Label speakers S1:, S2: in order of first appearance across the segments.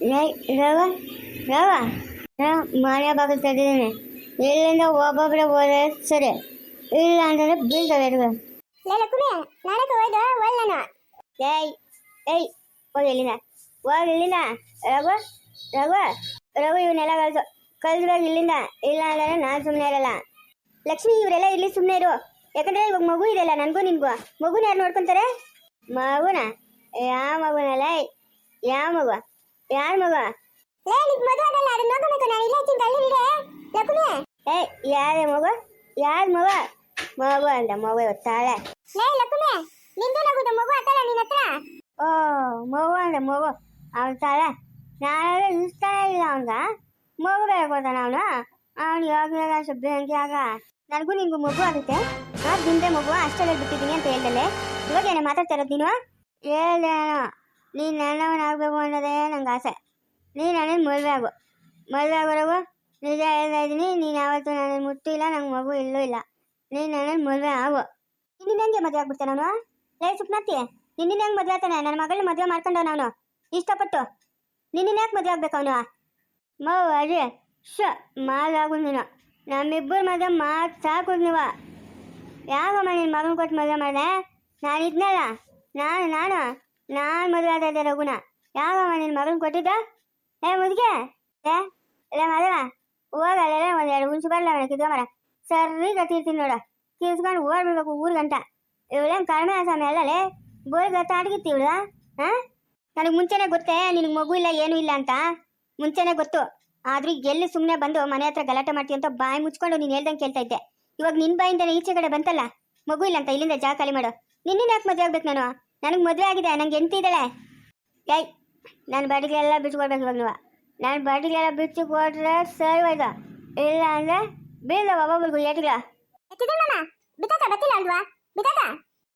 S1: ಏಯ್ ರವ ರವ ರವ ಮಾರ್ಯ ಬಾಗಿಲು ತೆಗೆದಿದ್ದೀನಿ. ಇಲ್ಲಿಂದ ಒಬ್ಬೊಬ್ಬರೇ ಹೋದ್ರೆ ಸರಿ. ಇಲ್ಲ ಅಂತಂದ್ರೆ ಬೀಳ್ತವೆ ಎದುರು
S2: ಲೇ ಲಕ್ಕುಮಿ ನಾಡಕ ಹೋಯ್ದು
S1: ಏಯ್ ಏಯ್ ಹೋಗಿ ಇಲ್ಲಿಂದ. ಹೋಗಿ ಇಲ್ಲಿನ ರಘು ರಘು ರಘು ಇವನ್ನೆಲ್ಲ ಕಳ್ಸು. ಕಳ್ಸ್ಬೇಕು ಇಲ್ಲಿಂದ. ಇಲ್ಲ ಅಂದ್ರೆ ನಾನು ಸುಮ್ಮನೆ ಇರಲ್ಲ. ಲಕ್ಷ್ಮಿ ಇವರೆಲ್ಲ ಇಲ್ಲಿ ಸುಮ್ಮನೆ ಇರು. ಯಾಕಂದ್ರೆ ಇವಾಗ ಮಗು ಇದೆಯಲ್ಲ ನನಗೂ ನಿನ್ಗೂ. ಮಗುನ ಯಾರು ನೋಡ್ಕೊಂತಾರೆ? ಮಗುನ. ಯಾವ ಮಗುನಲ್ಲ ಯಾವ ಮಗು? ಯಾರ ಮಗ?
S2: ಲೇ ನಿಮ್ ಮದುವೆ ಆಗಲ್ಲ ಅದನ್ನ ನೋಡ್ಬೇಕು ನಾನು ಇಲ್ಲೇ ಅಲ್ಲಿ ಲಕ್ಕುಮಿ
S1: ಏ ಯಾರೇ ಮಗ? ಯಾರ ಮಗ? ಮಗು ಅಂದ ಮಗು ತಾಳೆ
S2: ಲೇ ಲಕ್ಕುಮಿ ನಿಂದು ನಗುದ ಮಗು ಆತಲ್ಲ ನಿನ್ನ ಹತ್ರ?
S1: ಓ ಮಗು ಅಂದ ಮಗು ಅವ್ನು ತಾಳೆ ನಾಳೆ ಇಷ್ಟ ಇಲ್ಲ ಅವನ್ಗ ಮಗು ಬೇರೆ ಕೊಡ್ತಾನ ಅವನು ಅವ್ನು ಯಾವಾಗ ಹಂಗೆ ಆಗ. ನನಗೂ ನಿಂಗು ಮಗು ಆಗುತ್ತೆ. ಆ ದಿಂದೆ ಮಗು ಅಷ್ಟೇ ಬಿಟ್ಟಿದ್ದೀನಿ ಅಂತ ಹೇಳ್ದಲೆ ಇವಾಗ ಏನೇ ಮಾತಾಡ್ತಾ ಇರೋದು ನೀನು? ಹೇಳ್ದೇನೋ ನೀನು ನನ್ನವನಾಗಬೇಕು ಅನ್ನೋದೇ ನಂಗೆ ಆಸೆ. ನೀನು ನನ್ನ ಮದುವೆ ಆಗು. ಮದುವೆ ಆಗೋರಗು ನಿಜ ಹೇಳ್ತಾ ಇದ್ದೀನಿ, ನೀನು ಯಾವತ್ತೂ ನನ್ನ ಮುಟ್ಟಿಲ್ಲ, ನಂಗೆ ಮಗು ಇಲ್ಲೂ ಇಲ್ಲ. ನೀನು ನನ್ನ ಮದುವೆ ಆಗು. ನಿನ್ನ ಹೆಂಗೆ ಮದುವೆ ಆಗ್ಬಿಡ್ತಾನೆ ಅವನು ಲೇ ಸುಪ್ನಾತಿ ನಿನ್ನ ಹೆಂಗೆ ಮದುವೆ ಆಗ್ತಾನೆ? ನನ್ನ ಮಗಳನ್ನ ಮದುವೆ ಮಾಡ್ಕೊಂಡ ನಾನು ಇಷ್ಟಪಟ್ಟು. ನಿನ್ನ ಯಾಕೆ ಮದುವೆ ಆಗ್ಬೇಕು ಅವನು ಮೌ ಅದೇ ಶ ಮಾಲಾಗು ನೀನು. ನಮ್ಮಿಬ್ಬರು ಮದುವೆ ಮಾತು ಸಾಕು ನೀವು. ಯಾಕಮ್ಮ ನಿನ್ನ ಮಗನ ಕೊಟ್ಟು ಮದುವೆ ಮಾಡಿದೆ? ನಾನು ಇದ್ನಲ್ಲ. ನಾನು ನಾನು? ನಾನು ಮದುವೆ ಆಗ್ತಾ ಇದ್ದೆ ರಘುನ. ಯಾಕಮ್ಮ ನಿನ್ನ ಮಗನ ಕೊಟ್ಟಿದ್ದ? ಏ, ಮುದುಗೆ? ಏ ಇಲ್ಲ ಮದುವ, ಹೋಗಲ್ಲ ಒಂದು ಎರಡು ಹುಣಸು ಬರಲ್ಲ ಅವನ ಕಿತ್ಕೊಂಬರ ಸರಿ ಗತಿರ್ತೀನಿ ನೋಡ. ಕಿರ್ಸ್ಕೊಂಡು ಓಡ್ಬಿಡ್ಬೇಕು ಊರ್ಗಂಟ ಇವಳೇನು ಕಡಿಮೆ ಸ್ವಾಮಿ ಅಲ್ಲಲೇ ಬೋರ್ಗ ತಾಡ್ಗಿತ್ತಿ ಇವಳು ಹಾಂ ನನಗೆ ಮುಂಚೆನೆ ಗೊತ್ತೇ, ನಿನಗೆ ಮಗು ಇಲ್ಲ, ಏನೂ ಇಲ್ಲ ಅಂತ? ಮುಂಚೆನೆ ಗೊತ್ತು. ಆದ್ರೂ ಎಲ್ಲಿ ಸುಮ್ಮನೆ ಬಂದು ಮನೆ ಹತ್ರ ಗಲಾಟೆ ಮಾಡ್ತೀವಿ ಅಂತ ಬಾಯಿ ಮುಚ್ಕೊಂಡು ನೀನು ಹೇಳ್ದಂಗೆ ಕೇಳ್ತಾ ಇದ್ದೆ. ಇವಾಗ ನಿನ್ನ ಬಾಯಿಂದನೇ ಈಚೆ ಕಡೆ ಬಂತಲ್ಲ, ಮಗು ಇಲ್ಲ ಅಂತ ಇಲ್ಲಿಂದ ಜಾಗ ಖಾಲಿ ಮಾಡು. ನಿನ್ನ ಯಾಕೆ ಮದುವೆ ಆಗ್ಬೇಕು ನಾನು? ನನಗೆ ಮದುವೆ ಆಗಿದೆ ನಂಗೆ ಎಂತ ಇದ್ದಾಳೆ. ಏಯ್ ನಾನು ಬಾಡಿಗೆಲ್ಲ ಬಿಟ್ಕೊಡ್ಬೇಕು ಇವಾಗ ನೀವು. ನಾನು ಬಾಡಿಗೆಲ್ಲ ಬಿಚ್ಚು ಕೊಟ್ರೆ ಸರಿ ಹೋಯ್ತು. ಇಲ್ಲ ಅಂದ್ರೆ ಬೀಳ್ದ ಒಬ್ಬೊಬ್ರಿಗೂ ಏಟ್ಗಳ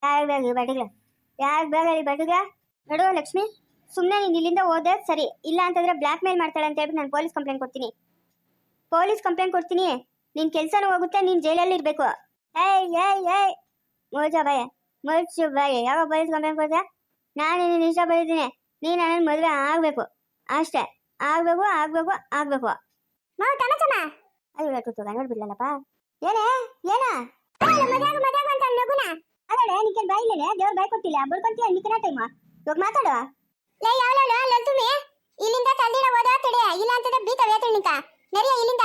S1: ಯಾರಿಗೆ ಬೇಕು ಈ ಬಟ್ಟಿಗೆ ಯಾರಿಗೆ ಬೇಕು ಈ ನೋಡು ಲಕ್ಷ್ಮಿ ಸುಮ್ಮನೆ ನೀನು ಇಲ್ಲಿಂದ ಹೋದೆ ಸರಿ. ಇಲ್ಲ ಅಂತಂದ್ರೆ ಬ್ಲ್ಯಾಕ್ ಮೇಲ್ ಮಾಡ್ತಾಳೆ ಅಂತ ಹೇಳ್ಬಿಟ್ಟು ನಾನು ಪೊಲೀಸ್ ಕಂಪ್ಲೇಂಟ್ ಕೊಡ್ತೀನಿ. ಪೊಲೀಸ್ ಕಂಪ್ಲೇಂಟ್ ಕೊಡ್ತೀನಿ. ನಿನ್ ಕೆಲಸನೂ ಹೋಗುತ್ತೆ ನೀನು ಜೈಲಲ್ಲಿ ಇರಬೇಕು. ಏಯ್ ಏಯ್ ಏಯ್ ಮೋಜಾ ಬಾಯ. ಮುಚ್ಚು ಬಾಯ. ಯಾವಾಗ ಪೊಲೀಸ್ ಕಂಪ್ಲೇಂಟ್ ನಾನು ನಿನ್ನ ಇಷ್ಟ ಬರೀತೀನಿ ನೀನು ನನ್ನ ಮದುವೆ ಆಗಬೇಕು. ಅಷ್ಟೇ. ಆಗಬೇಕು ಆಗಬೇಕು ಆಗಬೇಕು.
S2: ಮಾವು ತಮಚಮ್ಮ
S1: ಅಯ್ಯೋ ತುತ್ತುಗ ನೋಡ್ಬಿಡ್ಲಲ್ಲಪ್ಪ ಏನೇ? ಏನ?
S2: ಮದ್ಯಾಗು ಮದ್ಯಾಗು ಅಂತ ನಗುನ
S1: ಅದೇ ನಿಕ್ಕೆ ಬಾಯಿಲೇನೆ ದೇವ್ರ ಬಾಯಿ ಕೊಟ್ಟಿಲ್ಲ. ಬರ್ಕೊಂತೀಯ ನಿಕ್ಕನ ಟೈಮ್ ಇವಾಗ ಮಾತಾಡುವ
S2: ಲೇ ಯಾವಳ ಲಲ್ತುಮಿ ಇಲ್ಲಿಂದ ತಂದಿನ ಹೋದ ತಡೆ ಇಲ್ಲ ಅಂತಂದ್ರೆ ಬೀತ ವೇತನಿಕ ನರಿಯ ಇಲ್ಲಿಂದ.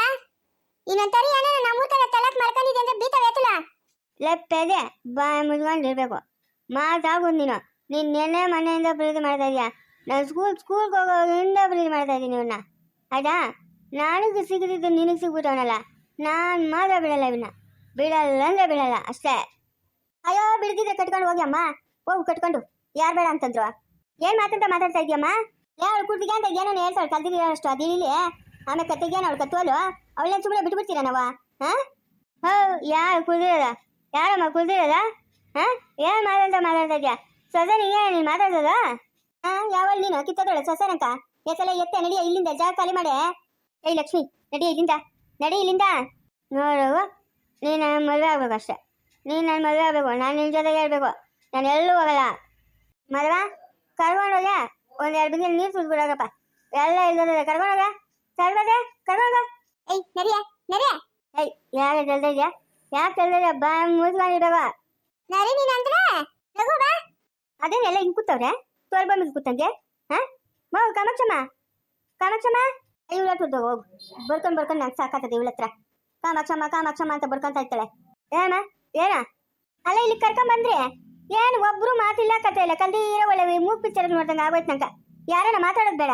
S2: ಇನ್ನೊಂದ್ ತರಿ ಏನೋ ನಮ್ಮ ತರ ತಲಕ್ ಮಾಡ್ಕೊಂಡಿದ್ದೆ ಅಂದ್ರೆ
S1: ಲೆಪ್ಪೆದೆ ಬಾಯಿ ಮುಚ್ಕೊಂಡು ಇರ್ಬೇಕು. ಮಾತಾಗೋದು ನೀನು. ನೀನ್ ನೆನ್ನೆ ಮನೆಯಿಂದ ಪ್ರೀತಿ ಮಾಡ್ತಾ ಇದೀಯಾ? ನಾನು ಸ್ಕೂಲ್ ಸ್ಕೂಲ್ಗೆ ಹೋಗೋದ್ರಿಂದ ಪ್ರೀತಿ ಮಾಡ್ತಾ ಇದ್ದೀನಿ ಇವನ್ನ ಆಯ್ತಾ? ನನಗೆ ಸಿಗದಿದ್ದು ನಿನಗೆ ಸಿಗ್ಬಿಟ್ಟವನಲ್ಲ? ನಾನು ಮಾತ್ರ ಬಿಡಲ್ಲ ಇವನ್ನ ಬಿಡಲ್ಲ ಅಂದ್ರೆ ಬಿಡಲ್ಲ, ಅಷ್ಟೇ. ಅಯ್ಯೋ ಬಿಡ್ದಿದ್ರೆ ಕಟ್ಕೊಂಡು ಹೋಗಿ ಅಮ್ಮ. ಹೋಗು, ಕಟ್ಕೊಂಡು. ಯಾರು ಬೇಡ ಅಂತಂದ್ರು? ಏನ್ ಮಾತಂತ ಮಾತಾಡ್ತಾ ಇದೀಯಮ್ಮ? ಯಾರು ಕುಡ್ದಿಗೆ ಅಂತ ಏನೋ ಹೇಳ್ತಾಳೆ. ಕಲ್ತಿದ್ದೀರ ಅಷ್ಟು? ಅದಿಲ್ಲಿ ಆಮೇಲೆ ಕತ್ತಿಗೆ ಅವಳು ಕತ್ತುವಲು ಅವಳನ್ನ ಸುಮ್ಮನೆ ಬಿಟ್ಬಿಡ್ತೀರ ನಾವ? ಹಾ? ಹೌ, ಯಾರು ಕುಡ್ದಿರೋದ ಯಾರಮ್ಮ ಕುಡ್ದಿರೋದ ಹಾ? ಏನ್ ಮಾತಾಡ್ತಾ ಮಾತಾಡ್ತಾ ಇದ್ಯಾ? ಸೊಸೆ ನೀನೇ ನೀನು ಮಾತಾಡ್ತದ ಹಾ? ಯಾವಳು ನೀನು? ಕಿತ್ತೋದಳ ಸೊಸೆನಂತ? ಎತ್ತಲ ಎತ್ತೆ ನಡಿಯ ಇಲ್ಲಿಂದ ಜಾಗ ಖಾಲಿ ಮಾಡೆ. ಏಯ್ ಲಕ್ಷ್ಮಿ, ನಡಿ ಇಲ್ಲಿಂದ. ನಡಿ ಇಲ್ಲಿಂದ. ನೋಡು, ನೀನು ಮದುವೆ ಆಗ್ಬೇಕು ಅಷ್ಟೇ. ನೀನು ನನ್ನ ಮದುವೆ ಆಗ್ಬೇಕು. ನಾನು ನಿನ್ನ ಜೊತೆಗೆ ಇರಬೇಕು. ನಾನು ಎಲ್ಲೂ ಹೋಗಲ್ಲ. ಮದುವ ಕರ್ಕೊಂಡೋಗ ಒಂದು ಎರಡು ಬಿಂದಿಗೆ ನೀರು ಸುದ್ಬಿಡೋಗಪ್ಪ ಎಲ್ಲ ಇಲ್ದದೆ ಕರ್ಕೊಂಡೋಗ ಸರ್ವದೆ ಕರ್ಕೊಂಡೋಗ
S2: ಏಯ್, ನಡಿಯ ನಡಿಯ.
S1: ಏಯ್, ಯಾರು ಜಲ್ದ ಇದೆಯಾ? ಯಾಕೆ ಬಾ ಮುಚ್ಕೊಂಡಿಡವ
S2: ನರಿ ನೀನ್ ಅಂದ್ರೆ? ನಗು ಬಾ.
S1: ಅದೇನೆಲ್ಲ ಹಿಂಗ್ ಕೂತವ್ರೆ? ತೋಲ್ ಬಂದ್ ಕೂತಂಗೆ ಹಾ? ಮೋ ಕಾಮಕ್ಷಮ್ಮ. ಕಾಮಾಕ್ಷಮ್ಮ ಇವಳ ಹತ್ರ ಹೋಗು. ಬರ್ಕೊಂಡ್ ಬರ್ಕೊಂಡ್ ನಂಗೆ ಸಾಕಾಗ್ತದೆ ಇವಳ ಹತ್ರ. ಕಾಮಾಕ್ಷಮ್ಮ ಕಾಮಾಕ್ಷಮ್ಮ ಅಂತ ಬರ್ಕೊಂತ ಇರ್ತಾಳೆ. ಏನ ಏನ? ಅಲ್ಲ ಇಲ್ಲಿ ಕರ್ಕೊಂಡ್ ಬಂದ್ರಿ? ಏನು ಒಬ್ರು ಮಾತಿಲ್ಲ ಕತೆ ಇಲ್ಲ. ಕಲ್ದಿರೋ ಒಳ್ಳೆ ಮೂಗ್ ಪಿಕ್ಚರ್ ನೋಡ್ದಂಗ ಆಗೋಯ್ತು ನಂಗ. ಯಾರನ್ನ ಮಾತಾಡೋದ್ ಬೇಡ?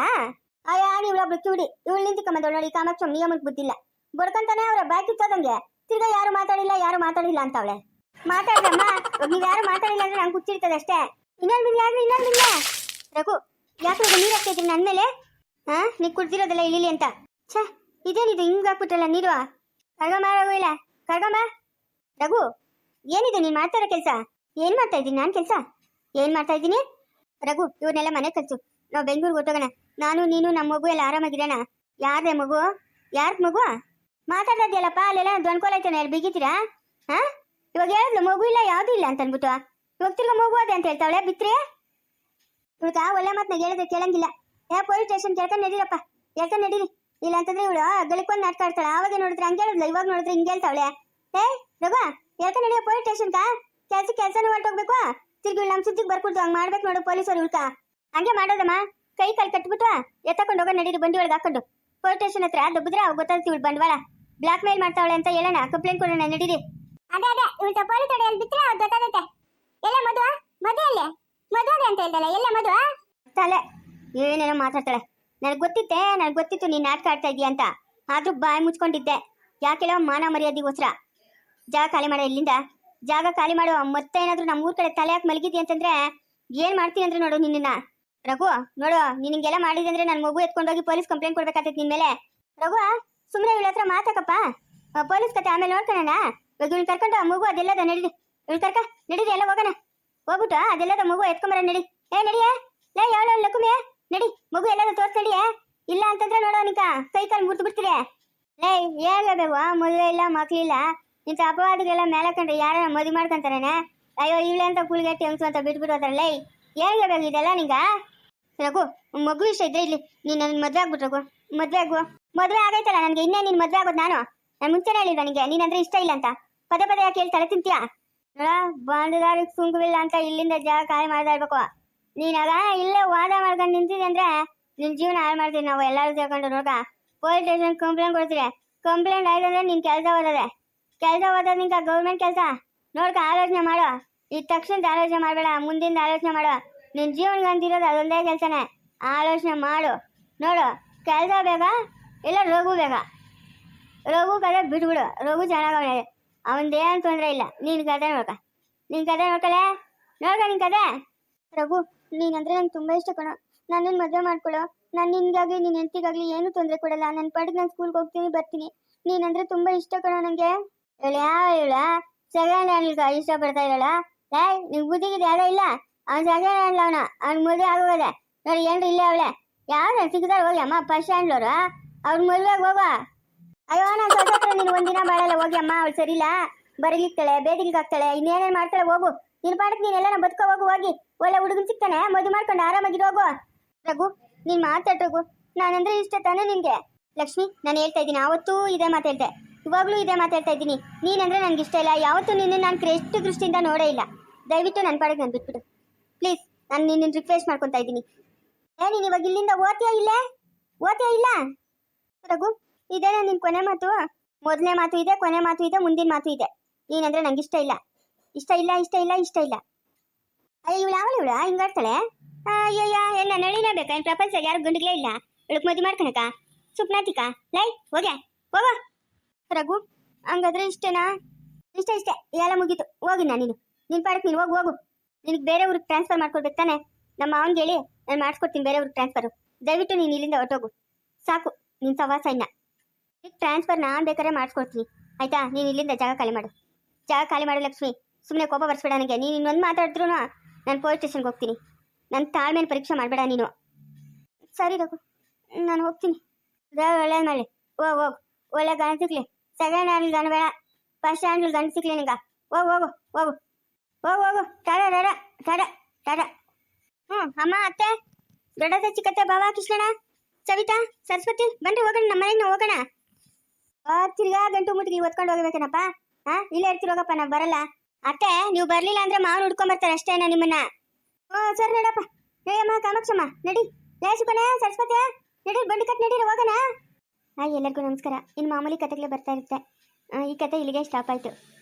S1: ಅಯ್ಯ ಒಬ್ರು ಕಿವಿಡಿ ಇವಳು ನಿಂತ್ಕೊಂಬಂದವಳು ನೋಡಿ ಕಾಮಾಕ್ಷಮ್ಮ ನಿಯಮಕ್ಕೆ ಬುದ್ಧಿಲ್ಲ. ಬರ್ಕೊಂತಾನೆ ಅವ್ರ ಬಾಕಿ ಕಿತ್ತೋದಂಗೆ ತಿರ್ಗಾ ಯಾರು ಮಾತಾಡಿಲ್ಲ ಯಾರು ಮಾತಾಡಿಲ್ಲ ಅಂತ ಅವಳೆ ಮಾತಾಡ್ರಮ್ಮ ನೀವು ಯಾರು ಮಾತಾಡಿಲ್ಲ ಅಂದ್ರೆ ನಂಗೆ ಹುಚ್ಚಿರ್ತದೆ ಅಷ್ಟೇ. ಇನ್ನೊಂದು ಬಿಲ್ ಯಾರು ಇನ್ನೊಂದು ಇಲ್ಲ ರಘು, ಯಾಕೆ ನೀರು ಹಾಕ್ತಿದ್ರಿ ನನ್ನ ಮೇಲೆ? ಹಾ ನೀ ಕುಡ್ದಿರೋದಲ್ಲ ಇಳಿಲಿ ಅಂತ. ಛಾ, ಇದೇನಿದು? ಹಿಂಗ್ ಹಾಕ್ಬಿಟ್ರಲ್ಲ ನೀರು? ಕರ್ಗಮ್ಮ, ರಘು ಇಲ್ಲ. ಕರ್ಗಮ್ಮ, ರಘು, ಏನಿದೆ ನೀನ್ ಮಾಡ್ತಾ ಕೆಲ್ಸ ಕೆಲಸ? ಏನ್ ಮಾಡ್ತಾ ಇದ್ದೀನಿ ನಾನು ಕೆಲಸ? ಏನ್ ಮಾಡ್ತಾ ಇದ್ದೀನಿ? ರಘು, ಇವ್ರನ್ನೆಲ್ಲ ಮನೆ ಕಳ್ಸು ನಾವು ಬೆಂಗಳೂರಿಗೆ ಹೊಟ್ಟೋಗೋಣ ನಾನು, ನೀನು ನಮ್ಮ ಮಗು ಎಲ್ಲ ಆರಾಮಾಗಿರೋಣ ಯಾರ್ದೇ ಮಗು? ಯಾರ್ದ್ ಮಗು? ಮಾತಾಡ್ತಾ ಅಲ್ಲೆಲ್ಲ ದೊಣ್ಕೊಳೈತಾನೆ ಅಲ್ಲಿ ಬಿಗಿತೀರಾ? ಹಾ? ಇವಾಗ ಹೇಳಿದ್ಲು, ಮಗು ಇಲ್ಲ, ಯಾವ್ದು ಇಲ್ಲ ಅಂತ ಅನ್ಬಿಟ್ಟು ಇವಾಗ ತಿರ್ಗಾ ಮಗು ಅದೇ ಅಂತ ಹೇಳ್ತಾವಳೆ ಬಿತ್ರಿ ಇವಾಗ ಒಳ್ಳೆ ಮಾತನ್ನ ಹೇಳಿದ್ರೆ ಕೇಳಂಗಿಲ್ಲ. ಏ ಪೊಲೀಸ್ ಸ್ಟೇಷನ್ ಕೇಳ್ಕೊಂಡು ನಡೀರಪ್ಪ ಹೇಳ್ಕೊಂಡು ನಡೀರಿ. ಇಲ್ಲ ಅಂತಂದ್ರೆ ಇವಳು ಗಳಿಕೊಂದು ನಾಟಕ ಆಡ್ತಾಳೆ ಅವಾಗ ನೋಡಿದ್ರೆ ಹಂಗೆ ಹೇಳಿದ್ಲು, ಇವಾಗ ನೋಡಿದ್ರೆ ಹಿಂಗೆ ಹೇಳ್ತಾವಳೆ. ಏ, ರಘು ಹೇಳ್ಕೊಂಡು ನಡಿಯ ಪೊಲೀಸ್ ಸ್ಟೇಷನ್ ಕಾ? ಕೆಲ್ಸ, ಕೆಲ್ಸನೂ ಹೊರಟೋಗ್ಬೇಕು. ತಿರ್ಗಿ ನಮ್ಮ ಸುದ್ದಿಗೆ ಬರ್ಕೊಡ್ತು ಹಂಗೆ ಮಾಡ್ಬೇಕು ನೋಡು ಪೊಲೀಸರು ಇಳ್ಕ ಹಂಗೆ ಮಾಡೋದಮ್ಮ. ಕೈ ಕಾಲು ಕಟ್ಬಿಟ್ಟು ಎತ್ತಕೊಂಡು ಹೋಗೋ ನಡೀರಿ, ಬಂಡಿ ಒಳಗೆ ಹಾಕೊಂಡು. ಪೊಲೀಸ್ ಸ್ಟೇಷನ್ ಹತ್ರ ದಬ್ಬಿದ್ರೆ ಅವಾಗ ಗೊತ್ತಾಗ್ತಿ ಇವಳು ಬಂಡವಾಳ. ಬ್ಲಾಕ್ ಮೇಲ್ ಮಾಡ್ತಾವಳೆ ಅಂತ ಹೇಳೋಣ. ಕಂಪ್ಲೇಂಟ್ ಕೊಡೋಣ ನಡೀರಿ.
S2: ಅದೇ ಅದೇ. ಇವಳು ಪೊಲೀಸ್ ತೊಡೆಯಲ್ಲಿ ಬಿತ್ತರೆ ಅವ್ರು ಗೊತ್ತಾಗುತ್ತೆ. ಎಲ್ಲ ಮದುವ ಮದುವೆ ಅಲ್ಲೇ ಮದುವೆ ಅಂತ ಹೇಳ್ದಲ್ಲ ಎಲ್ಲ ಮದುವ
S1: ತಲೆ. ಏನೇನೋ ಮಾತಾಡ್ತಾಳೆ. ನನಗೆ ಗೊತ್ತಿತ್ತೆ ನನಗೆ ಗೊತ್ತಿತ್ತು ನೀನು ನಾಟಕ ಆಡ್ತಾ ಇದೀಯ ಅಂತ. ಆದ್ರೂ ಬಾಯಿ ಮುಚ್ಕೊಂಡಿದ್ದೆ. ಯಾಕೆಲ್ಲ ಮಾನ ಮರ್ಯಾದೆಗೋಸ್ಕರ? ಜಾಗ ಖಾಲಿ ಮಾಡೋ ಇಲ್ಲಿಂದ. ಜಾಗ ಖಾಲಿ ಮಾಡು. ಮತ್ತೆ ಏನಾದರೂ ನಮ್ಮ ಊರ ಕಡೆ ತಲೆ ಹಾಕಿ ಮಲಗಿದ್ದಿ ಅಂತಂದ್ರೆ ಏನು ಮಾಡ್ತೀನಿ ಅಂದ್ರೆ ನೋಡು ನಿನ್ನ ರಘು ನೋಡು ನಿನಗೆಲ್ಲ ಮಾಡಿದೆ ಅಂದ್ರೆ ನನ್ನ ಮಗು ಎತ್ಕೊಂಡೋಗಿ ಪೊಲೀಸ್ ಕಂಪ್ಲೇಂಟ್ ಕೊಡ್ಬೇಕಾಗ್ತೈತೆ ನಿನ್ನ ಮೇಲೆ. ರಘು ಸುಮ್ಮನೆ ಇವಳ ಹತ್ರ ಮಾತಾಕಪ್ಪ. ಪೊಲೀಸ್ ಕತೆ ಆಮೇಲೆ ನೋಡ್ಕೊಳ್ಳೋಣ ಇವಾಗ ಇವ್ಳು ಕರ್ಕೊಂಡು ಮಗು ಅದೆಲ್ಲದ ನಡೀರಿ ಇವ್ಳು ಕರ್ಕ ನಡೀರಿ, ಎಲ್ಲ ಹೋಗೋಣ. ಹೋಗ್ಬಿಟ್ಟು ಅದೆಲ್ಲದ ಮಗು ಎತ್ಕೊಂಬರ ನಡಿ. ಏ, ನಡಿಯೇ? ಲೇ, ಯಾವಳ ಲಕ್ಕುಮೆ ನಡಿ, ಮಗು ಎಲ್ಲದ ತೋರ್ಸ್ ಇಲ್ಲ ಅಂತಂದ್ರೆ ನೋಡೋನಿಕ ಕೈ ಕಾಲು ಲೇ ಬಿಡ್ತೀರಿ. ಲೇ ಹೇಳ್ಬೇಕು ಮದುವೆ ಇಲ್ಲ, ಮಕ್ಳಿಲ್ಲ. ಇಂಥ ಅಪವಾದಗಳೆಲ್ಲ ಮೇಲೆ ಕಂಡ್ರೆ ಯಾರ ಮದುವೆ ಮಾಡ್ಕೊಂತಾರೇನೆ? ಅಯ್ಯೋ, ಇವಳೆ ಅಂತ ಕುಳಿಗಟ್ಟಿ ಹೆಂಗ್ಸು ಅಂತ ಬಿಟ್ಬಿಟ್ಟು ಲೇ ಹೇಳ್ಬೇಕು ಇದೆಲ್ಲ ನಿಂಗ? ರಘು, ಮಗು ಇಷ್ಟ ಇದ್ರೆ ಇಲ್ಲಿ, ನೀನು ನನ್ನ ಮದುವೆ ಆಗ್ಬಿಟ್ಟು ರಘು. ಮದುವೆ ಆಗು ಮದುವೆ ಆಗೈತಲ್ಲ, ನನಗೆ ಇನ್ನೇ ನೀನು ಮದುವೆ ಆಗೋದು ನಾನು. ನಾನು ಮುಂಚೆನೇ ಹೇಳಿಲ್ವ ನಿನಗೆ ನೀನಂದ್ರೆ ಇಷ್ಟ ಇಲ್ಲ ಅಂತ. ಪದೇ ಪದೇ ಯಾಕೆ ಹೇಳಿ ತಲೆ ತಿಂತೀಯಾ? ನೋಡ ಅಂತ ಇಲ್ಲಿಂದ ಜಾಗ ಖಾಲಿ ಮಾಡ್ತಾ ಇರ್ಬೇಕು ನೀನಾಗ ಇಲ್ಲೇ ವಾದ ಮಾಡ್ಕೊಂಡು ನಿಂತಿದೆ ಅಂದ್ರೆ ನಿನ್ ಜೀವನ ಹಾಳು ಮಾಡ್ತೀವಿ ನಾವು ಎಲ್ಲರೂ ಸೇರ್ಕೊಂಡು ನೋಡ ಪೊಲೀಸ್ ಸ್ಟೇಷನ್ ಕಂಪ್ಲೇಂಟ್ ಕೊಡ್ತೀರಿ ಕಂಪ್ಲೇಂಟ್ ಆಯ್ತು ಅಂದ್ರೆ ನಿನ್ ಕೆಲಸ ಓದದೆ ಕೆಲಸ ಓದೋದು ನಿಂಕ ಗೌರ್ಮೆಂಟ್ ಕೆಲಸ? ನೋಡ್ಕ, ಆಲೋಚನೆ ಮಾಡು. ಈ ತಕ್ಷಣದ ಆಲೋಚನೆ ಮಾಡಬೇಡ, ಮುಂದಿಂದ ಆಲೋಚನೆ ಮಾಡು. ನಿನ್ ಜೀವನ್ಗಂತಿರೋದು ಅದೊಂದೇ ಕೆಲಸನೇ. ಆಲೋಚನೆ ಮಾಡು. ನೋಡು, ಕೆಲಸ ಬೇಕಾ ಇಲ್ಲ, ರಘು ಬೇಗ. ರಘು ಕತೆ ಬಿಟ್ಬಿಡು. ರಘು ಚೆನ್ನಾಗವನೆ. ಅವನದೇನು ತೊಂದರೆ ಇಲ್ಲ. ನೀನ್ ಕತೆ ನೋಡ್ಕ. ನಿನ್ ಕತೆ ನೋಡ್ಕಲೆ? ನೋಡ್ಕ ನಿನ್ ಕತೆ? ರಘು, ನೀನಂದ್ರೆ ನಂಗೆ ತುಂಬಾ ಇಷ್ಟ ಕಣ. ನನ್ನನ್ನು ಮದುವೆ ಮಾಡ್ಕೊಳ್ಳೋ ನಾನು ನಿನ್ಗಾಗ್ಲಿ ನಿನ್ ಹೆಂಡತಿಗಾಗ್ಲಿ ಏನು ತೊಂದರೆ ಕೊಡಲ್ಲ. ನನ್ನ ಪಾಡಿಗೆ ನಾನು ಸ್ಕೂಲ್ಗೆ ಹೋಗ್ತೀನಿ, ಬರ್ತೀನಿ. ನೀನಂದ್ರೆ ತುಂಬಾ ಇಷ್ಟ ಕಣ ನನಗೆ ಇವಳು ಯಾವ ಇವಳ ಸೆಕೆಂಡ್ ಹ್ಯಾಂಡ್ ಇಷ್ಟಪಡ್ತಾ ಇರಲ್ಲ ಏ ನಿನ್ ಬುದ್ಧಿಗಿದೆ ಯಾರೋ ಇಲ್ಲ? ಅವ್ನು ಸೆಕೆಂಡ್ ಹ್ಯಾಂಡ್ ಅವನ ಅವ್ನ ಮದುವೆ ಆಗೋಗದೆ. ನೋಡಿ, ಏನ್ರಿ ಇಲ್ಲೇ ಅವಳೆ? ಯಾರು ಸಿಗ್ತಾರೆ ಹೋಗಿ, ಅಮ್ಮ ಫಸ್ಟ್ ಹ್ಯಾಂಡ್ಲವ್ರು ಅವ್ರ ಮದುವೆಗೆ ಹೋಗ ಅಯ್ಯೋ, ನಾನು ಸೊಸತ್ರ ನೀನು ಒಂದಿನ ಬಾಳಲ್ಲ. ಹೋಗಿ ಅಮ್ಮ, ಅವಳು ಸರಿಲ್ಲ ಬರಲಿಕ್ತಾಳೆ, ಬೇದಿಗೆ ಹಾಕ್ತಾಳೆ, ಇನ್ನೇನೇನು ಮಾಡ್ತಾಳೆ ಹೋಗು. ನಿನ್ ಪಾಡಕ್ಕೆ ನೀನ್ ಎಲ್ಲ ಬದುಕೋ, ಹೋಗು, ಹೋಗಿ. ಒಳ್ಳೆ ಹುಡುಗನ್ ಸಿಗ್ತಾನೆ. ಮದುವೆ ಮಾಡ್ಕೊಂಡು ಆರಾಮಾಗಿ ಹೋಗು. ರಘು, ನೀನ್ ಮಾತಾಡ್ ರಘು. ನಾನಂದ್ರೆ ಇಷ್ಟ ತಾನೆ ನಿನ್ಗೆ. ಲಕ್ಷ್ಮಿ, ನಾನು ಹೇಳ್ತಾ ಇದ್ದೀನಿ ಅವತ್ತೂ ಇದೇ ಮಾತಾಡ್ದೆ ಇವಾಗ್ಲೂ ಇದೇ ಮಾತಾಡ್ತಾ ಇದ್ದೀನಿ. ನೀನಂದ್ರೆ ನನಗೆ ಇಷ್ಟ ಇಲ್ಲ. ಯಾವತ್ತೂ ನಿನ್ನ ನಾನು ಕ್ರೆಸ್ಟ್ ದೃಷ್ಟಿಯಿಂದ ನೋಡೇ ಇಲ್ಲ. ದಯವಿಟ್ಟು ನನ್ನ ಪಾಡಕ್ಕೆ ನಾನು ಬಿಟ್ಬಿಡು. ಪ್ಲೀಸ್, ನಾನು ನಿನ್ನ ರಿಕ್ವೆಸ್ಟ್ ಮಾಡ್ಕೊತಾ ಇದ್ದೀನಿ. ಏ, ನೀನು ಇವಾಗ ಇಲ್ಲಿಂದ ಓದ್ತೀಯಾ ಇಲ್ಲೇ? ಓದ್ತೀಯಾ ಇಲ್ಲ? ರಘು, ಇದೆ ನಿನ್ ಕೊನೆ ಮಾತು. ಮೊದಲನೇ ಮಾತು ಇದೆ, ಕೊನೆ ಮಾತು ಇದೆ, ಮುಂದಿನ ಮಾತು ಇದೆ. ನೀನಂದ್ರೆ ನಂಗೆ ಇಷ್ಟ ಇಲ್ಲ. ಇಷ್ಟ ಇಲ್ಲ ಇಷ್ಟ ಇಲ್ಲ ಇಷ್ಟ ಇಲ್ಲ. ಅಯ್ಯ, ಇವಳು ಅವಳು ಇವಳ? ಹಿಂಗಾಡ್ತಾಳೆ ಅಯ್ಯಯ್ಯ ಎಲ್ಲ ನಳಿನೇ ಬೇಕಾ? ಏನು ಪ್ರಪಂಚ ಯಾರು ಗಂಡುಗಳೇ ಇಲ್ಲ? ಇವಳಕ್ ಮದುವೆ ಮಾಡ್ಕೊಳಕ ಸುಪ್ನಾತಿಕ ಲೈ, ಹೋಗೆ, ಹೋಗ. ರಘು, ಹಂಗಾದ್ರೆ ಇಷ್ಟೇನಾ? ಇಷ್ಟ, ಇಷ್ಟೇ. ಎಲ್ಲ ಮುಗೀತು. ಹೋಗಿನ ನೀನು ನಿನ್. ಪಾಡಕ್ ನೀನು ಹೋಗು ಹೋಗು. ನಿನಗೆ ಬೇರೆ ಊರಿಗೆ ಟ್ರಾನ್ಸ್ಫರ್ ಮಾಡ್ಕೊಡ್ಬೇಕು ತಾನೆ? ನಮ್ಮ ಅವನಿಗೆ ಹೇಳಿ, ನಾನು ಮಾಡಿಸ್ಕೊಡ್ತೀನಿ ಬೇರೆ ಊರಿಗೆ ಟ್ರಾನ್ಸ್ಫರು ದಯವಿಟ್ಟು ನೀನು ಇಲ್ಲಿಂದ ಹೊರಟೋಗು. ಸಾಕು. ನಿನ್ ಸವಾಸ ಇನ್ನ. ಈಗ ಟ್ರಾನ್ಸ್ಫರ್ ನಾನು ಬೇಕಾದ್ರೆ ಮಾಡಿಸ್ಕೊಡ್ತೀನಿ. ಆಯ್ತಾ? ನೀನು ಇಲ್ಲಿಂದ ಜಾಗ ಖಾಲಿ ಮಾಡು. ಜಾಗ ಖಾಲಿ ಮಾಡು ಲಕ್ಷ್ಮಿ. ಸುಮ್ಮನೆ ಕೋಪ ಬರ್ಸ್ಬೇಡ ನನಗೆ. ನೀನು ಇನ್ನೊಂದು ಮಾತಾಡಿದ್ರು ನಾನು ಪೊಲೀಸ್ ಸ್ಟೇಷನ್ಗೆ ಹೋಗ್ತೀನಿ. ನನ್ನ ತಾಳ್ಮೇಲೆ ಪರೀಕ್ಷೆ ಮಾಡಬೇಡ ನೀನು. ಸರಿ ರಘು. ನಾನು ಹೋಗ್ತೀನಿ. ಒಳ್ಳೆ ಮಾಡಿ ಹೋಗ್, ಹೋಗು. ಒಳ್ಳೆ ಗಣ ಸಿಗ್ಲಿ ಸೆಕೆಂಡ್ ಹ್ಯಾಂಡ್ ಗಣ ಬೇಡ. ಫಸ್ಟ್ ಹ್ಯಾಂಡ್ ಗಂಡ ಸಿಗ್ಲಿ ನಿಂಗ. ಹೋಗು ಹೋಗು ಹೋಗು. ಹೋಗು ಹೋಗು. ಟಾಡ ಟಾಡ ಟಾಡ ಟಾಡ. ಹ್ಞೂ ಅಮ್ಮ, ಅತ್ತೆ. ದೊಡ್ಡತ್ತೆ, ಚಿಕ್ಕತ್ತೆ ಬಾಬಾ ಕೃಷ್ಣಣ್ಣ. ಸವಿತಾ ಸರಸ್ವತಿ ಬನ್ರಿ ಹೋಗೋಣ ನಮ್ಮ ಮನೆಗೆ ಹೋಗೋಣ. ತಿರ್ಗಾ ಗಂಟು ಮುಟ್ಗಿ ಒತ್ಕೊಂಡು ಹೋಗ್ಬೇಕೇನಪ್ಪ? ಹಾ ಇಲ್ಲೇ ಇರ್ತೀರಿ ಹೋಗಪ್ಪ ನಾ ಬರಲ್ಲ. ಅತ್ತೆ ನೀವು ಬರ್ಲಿಲ್ಲ ಅಂದ್ರೆ ಮಾವನ್ ಹುಡ್ಕೊಂಡ್ ಬರ್ತಾರೆ ಅಷ್ಟೇನಾ ನಿಮ್ಮನ್ನ. ಓ ಸರಿ ನಡಪ್ಪ. ನಡಿಯಮ್ಮ ಕಾಮಾಕ್ಷಮ್ಮ ನಡಿ. ಲೇಸುಕನೆ ಸರಸ್ವತಿ ನಡಿ ಬಂಡಿ ಕಟ್ ನಡೀರಿ ಹೋಗೋಣ. ಹಾಯ್ ಎಲ್ಲರಿಗೂ ನಮಸ್ಕಾರ. ಇನ್ನು ಮಾಮೂಲಿ ಕತೆಗಳೇ ಬರ್ತಾ ಇರುತ್ತೆ. ಆ, ಈ ಕತೆ ಇಲ್ಲಿಗೆ ಸ್ಟಾಪ್ ಆಯಿತು.